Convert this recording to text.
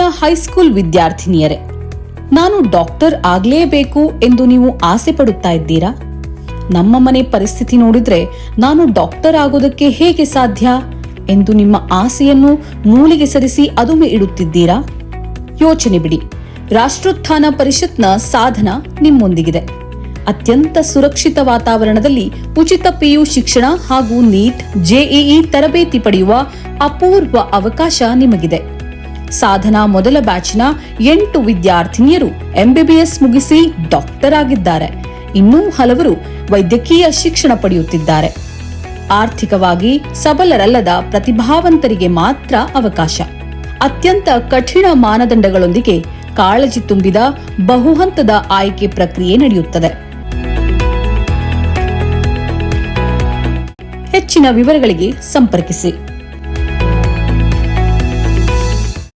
High school ವಿದ್ಯಾರ್ಥಿನಿಯರೇ, ನಾನು doctor ಆಗಲೇಬೇಕು ಎಂದು ನೀವು ಆಸೆ ಪಡುತ್ತಾ ಇದ್ದೀರಾ? ನಮ್ಮ ಮನೆ ಪರಿಸ್ಥಿತಿ ನೋಡಿದ್ರೆ ನಾನು ಡಾಕ್ಟರ್ ಆಗೋದಕ್ಕೆ ಹೇಗೆ ಸಾಧ್ಯ ಎಂದು ನಿಮ್ಮ ಆಸೆಯನ್ನು ಮೂಲಿಗೆ ಸರಿಸಿ ಅದುಮೆ ಇಡುತ್ತಿದ್ದೀರಾ? ಯೋಚನೆ ಬಿಡಿ. ರಾಷ್ಟ್ರೋತ್ಥಾನ ಪರಿಷತ್ನ ಸಾಧನ ನಿಮ್ಮೊಂದಿಗಿದೆ. ಅತ್ಯಂತ ಸುರಕ್ಷಿತ ವಾತಾವರಣದಲ್ಲಿ ಉಚಿತ ಪಿಯು ಶಿಕ್ಷಣ ಹಾಗೂ ನೀಟ್ ಜೆಇಇ ತರಬೇತಿ ಪಡೆಯುವ ಅಪೂರ್ವ ಅವಕಾಶ ನಿಮಗಿದೆ. ಸಾಧನಾ ಮೊದಲ ಬ್ಯಾಚ್ನ ಎಂಟು ವಿದ್ಯಾರ್ಥಿನಿಯರು ಎಂಬಿಬಿಎಸ್ ಮುಗಿಸಿ ಡಾಕ್ಟರ್ ಆಗಿದ್ದಾರೆ. ಇನ್ನೂ ಹಲವರು ವೈದ್ಯಕೀಯ ಶಿಕ್ಷಣ ಪಡೆಯುತ್ತಿದ್ದಾರೆ. ಆರ್ಥಿಕವಾಗಿ ಸಬಲರಲ್ಲದ ಪ್ರತಿಭಾವಂತರಿಗೆ ಮಾತ್ರ ಅವಕಾಶ. ಅತ್ಯಂತ ಕಠಿಣ ಮಾನದಂಡಗಳೊಂದಿಗೆ ಕಾಳಜಿ ತುಂಬಿದ ಬಹುಹಂತದ ಆಯ್ಕೆ ಪ್ರಕ್ರಿಯೆ ನಡೆಯುತ್ತದೆ. ಹೆಚ್ಚಿನ ವಿವರಗಳಿಗೆ ಸಂಪರ್ಕಿಸಿ.